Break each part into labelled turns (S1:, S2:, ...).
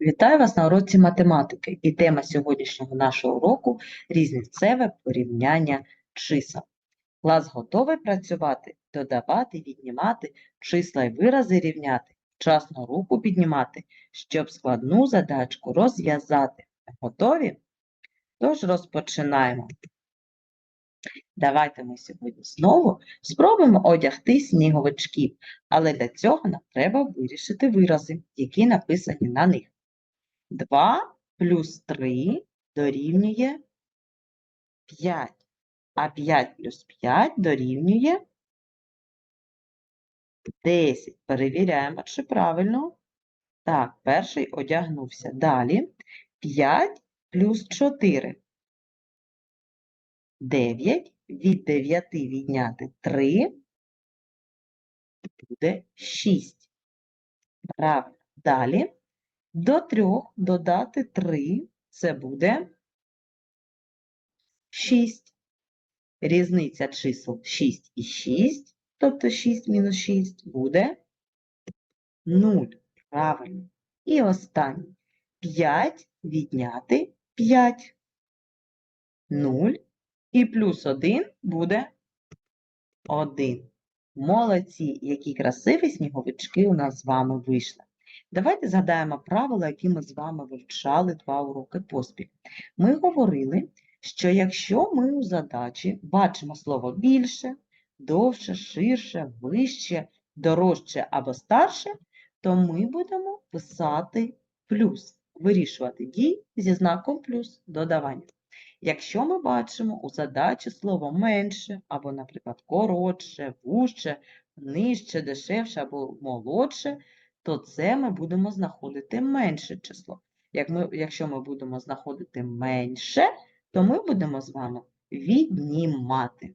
S1: Вітаю вас на уроці математики. І тема сьогоднішнього нашого уроку – різницеве порівняння чисел. Клас готовий працювати, додавати, віднімати, числа і вирази рівняти, вчасно руку піднімати, щоб складну задачку розв'язати. Готові? Тож розпочинаємо. Давайте ми сьогодні знову спробуємо одягти сніговичків, але для цього нам треба вирішити вирази, які написані на них. 2 плюс 3 дорівнює 5, а 5 плюс 5 дорівнює 10. Перевіряємо, чи правильно. Так, перший одягнувся. Далі 5 плюс 4. 9. Від 9 відняти 3 буде 6. Правильно. Далі до 3 додати 3 це буде 6. Різниця чисел 6 і 6, тобто 6 мінус 6 буде 0. Правильно. І останній 5 відняти 5. 0 і плюс 1 буде 1. Молодці, які красиві сніговички у нас з вами вийшли. Давайте згадаємо правила, які ми з вами вивчали два уроки поспіль. Ми говорили, що якщо ми у задачі бачимо слово більше, довше, ширше, вище, дорожче або старше, то ми будемо писати плюс, вирішувати дії зі знаком плюс додавання. Якщо ми бачимо у задачі слово менше, або, наприклад, коротше, вужче, нижче, дешевше або молодше, то це ми будемо знаходити менше число. Як ми, якщо ми будемо знаходити менше, то ми будемо з вами віднімати.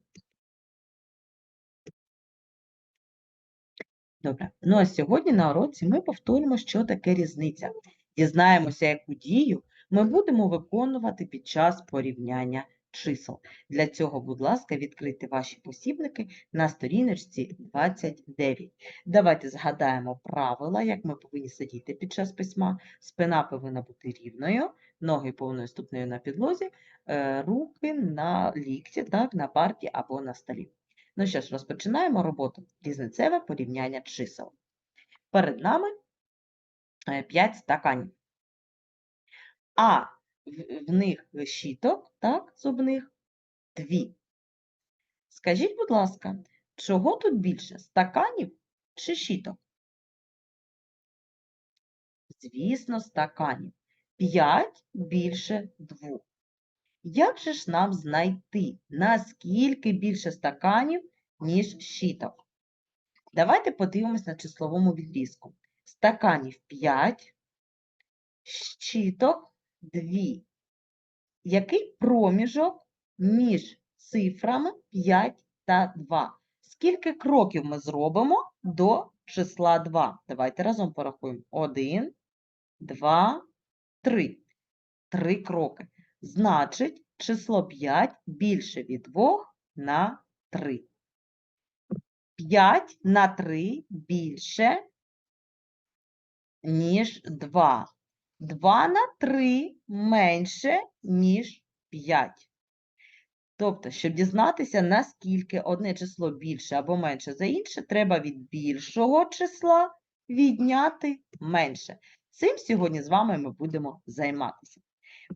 S1: Добре. Ну а сьогодні на уроці ми повторимо, що таке різниця. Дізнаємося, яку дію ми будемо виконувати під час порівняння чисел. Для цього, будь ласка, відкрийте ваші посібники на сторіночці 29. Давайте згадаємо правила, як ми повинні сидіти під час письма. Спина повинна бути рівною, ноги повною ступнею на підлозі, е, руки на лікті, так, на парті або на столі. Ну що ж, розпочинаємо роботу. Різницеве порівняння чисел. Перед нами 5 стаканів. А в, них щіток, так, зубних, дві. Скажіть, будь ласка, чого тут більше? Стаканів чи щіток? Звісно, стаканів. П'ять більше двох. Як же ж нам знайти, наскільки більше стаканів, ніж щіток? Давайте подивимось на числовому відрізку. Стаканів 5, щіток 2. Який проміжок між цифрами 5 та 2? Скільки кроків ми зробимо до числа 2? Давайте разом порахуємо. 1, 2, 3. Три кроки. Значить, число 5 більше від 2 на 3. 5 на 3 більше, ніж 2. 2 на 3 менше, ніж 5. Тобто, щоб дізнатися, наскільки одне число більше або менше за інше, треба від більшого числа відняти менше. Цим сьогодні з вами ми будемо займатися.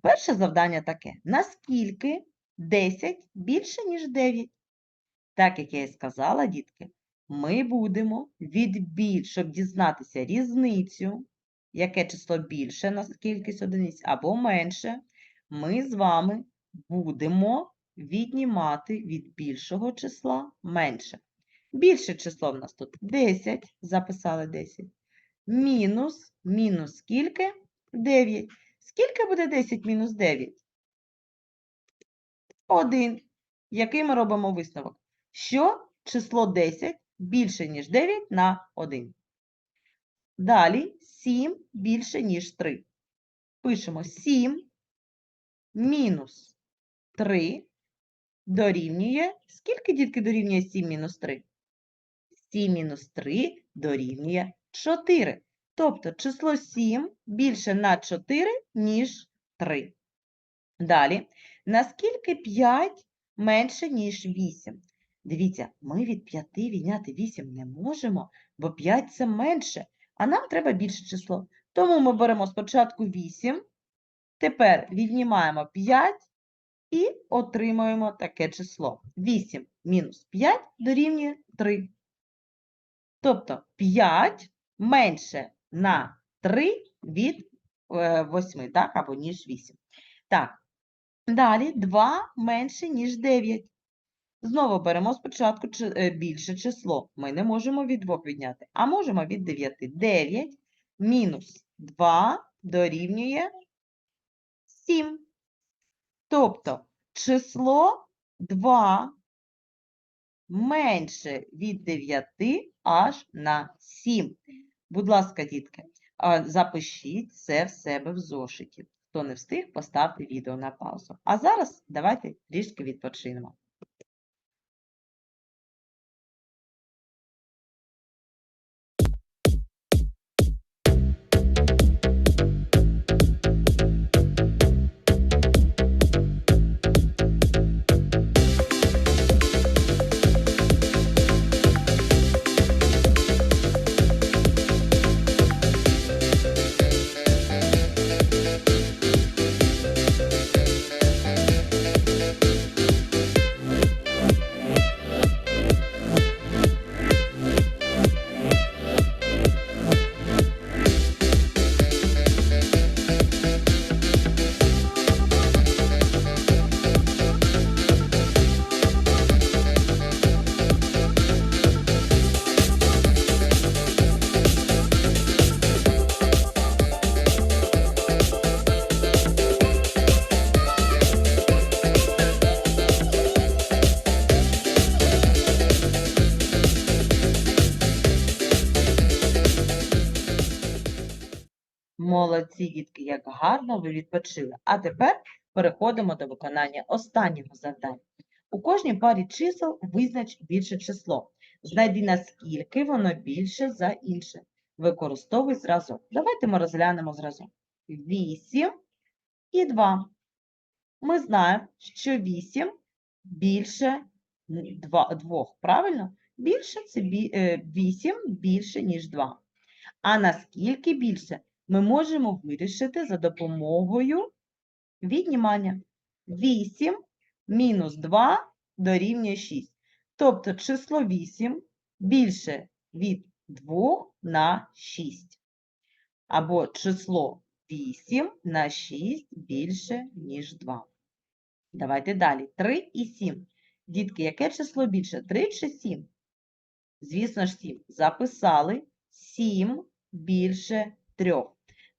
S1: Перше завдання таке: наскільки 10 більше, ніж 9? Так, як я і сказала, дітки, ми будемо від біль, щоб дізнатися різницю, яке число більше на кількість одиниць або менше, ми з вами будемо віднімати від більшого числа менше. Більше число в нас тут 10, записали 10. Мінус, мінус скільки? 9. Скільки буде 10 мінус 9? 1. Який ми робимо висновок? Що число 10 більше, ніж 9 на 1. Далі 7 більше, ніж 3. Пишемо 7 мінус 3 дорівнює. Скільки, дітки, дорівнює 7 мінус 3? 7 мінус 3 дорівнює 4. Тобто число 7 більше на 4, ніж 3. Далі, наскільки 5 менше, ніж 8? Дивіться, ми від 5 відняти 8 не можемо, бо 5 це менше, а нам треба більше число. Тому ми беремо спочатку 8, тепер віднімаємо 5 і отримуємо таке число. 8 мінус 5 дорівнює 3. Тобто 5 менше на 3 від 8, так, або ніж 8. Так, далі 2 менше, ніж 9. Знову беремо спочатку е, більше число. Ми не можемо від 2 відняти, а можемо від 9. 9 мінус 2 дорівнює 7. Тобто число 2 менше від 9 аж на 7. Будь ласка, дітки, запишіть це в себе в зошиті. Хто не встиг, поставте відео на паузу. А зараз давайте трішки відпочинемо. Молодці, дітки, як гарно ви відпочили. А тепер переходимо до виконання останнього завдання. У кожній парі чисел визнач більше число. Знайди, наскільки воно більше за інше. Використовуй зразок. Давайте ми розглянемо зразок. 8 і 2. Ми знаємо, що 8 більше 2, правильно? Більше це 8 більше, ніж 2. А наскільки більше? Ми можемо вирішити за допомогою віднімання. 8 мінус 2 дорівнює 6. Тобто число 8 більше від 2 на 6. Або число 8 на 6 більше, ніж 2. Давайте далі. 3 і 7. Дітки, яке число більше? 3 чи 7? Звісно ж, 7. Записали 7 більше 3.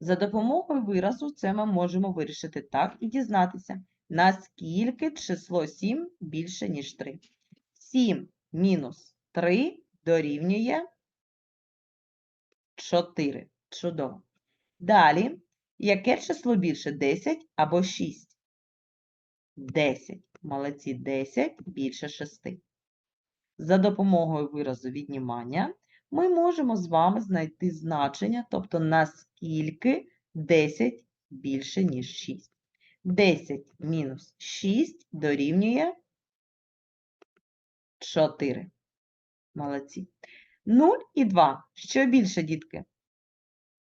S1: За допомогою виразу це ми можемо вирішити так і дізнатися, наскільки число 7 більше, ніж 3. 7 мінус 3 дорівнює 4. Чудово. Далі, яке число більше 10 або 6? 10. Молодці, 10 більше 6. За допомогою виразу віднімання ми можемо з вами знайти значення, тобто наскільки 10 більше, ніж 6. 10 мінус 6 дорівнює 4. Молодці. 0 і 2. Що більше, дітки?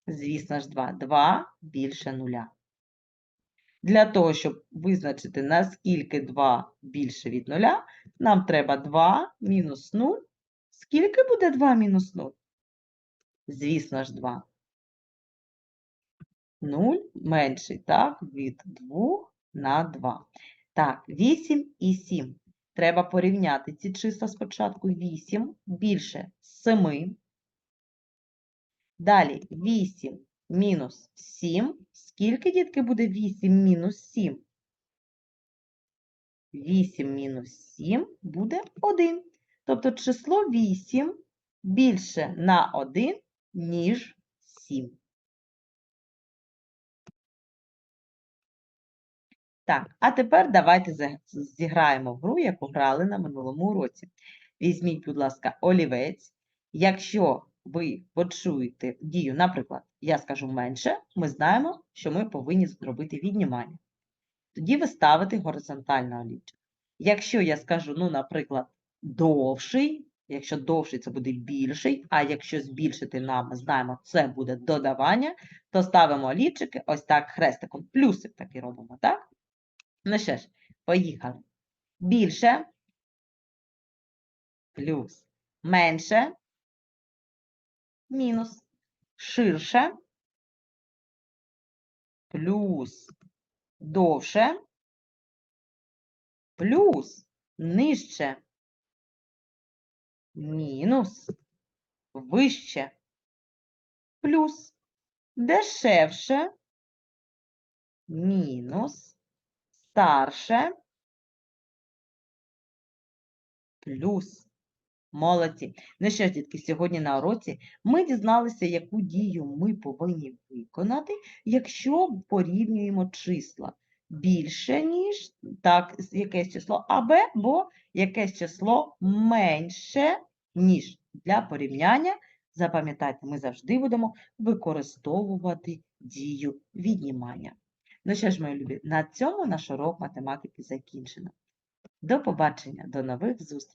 S1: Звісно ж, 2. 2 більше 0. Для того, щоб визначити, наскільки 2 більше від 0, нам треба 2 мінус 0 Скільки буде 2 мінус 0? Звісно ж, 2. 0 менший, так, від 2 на 2. Так, 8 і 7. Треба порівняти ці числа спочатку. 8 більше 7. Далі 8 мінус 7. Скільки, дітки, буде 8 мінус 7? 8 мінус 7 буде 1. Тобто число 8 більше на 1, ніж 7. Так, а тепер давайте зіграємо гру, яку грали на минулому уроці. Візьміть, будь ласка, олівець. Якщо ви почуєте дію, наприклад, я скажу менше, ми знаємо, що ми повинні зробити віднімання. Тоді ви ставите горизонтально олівчик. Якщо я скажу, ну, наприклад, довший, якщо довший, це буде більший, а якщо збільшити нам, ми знаємо, це буде додавання, то ставимо олівчики ось так хрестиком. Плюсик такий робимо, так? Ну що ж, поїхали. Більше. Плюс. Менше. Мінус. Ширше. Плюс. Довше. Плюс. Нижче мінус вище. Плюс дешевше. Мінус старше. Плюс Молодці. Ну що ж, дітки, сьогодні на уроці ми дізналися, яку дію ми повинні виконати, якщо порівнюємо числа більше, ніж так, якесь число АБ, або якесь число менше, ніж. Для порівняння, запам'ятайте, ми завжди будемо використовувати дію віднімання. Ну що ж, мої любі, на цьому наш урок математики закінчено. До побачення, до нових зустрічей!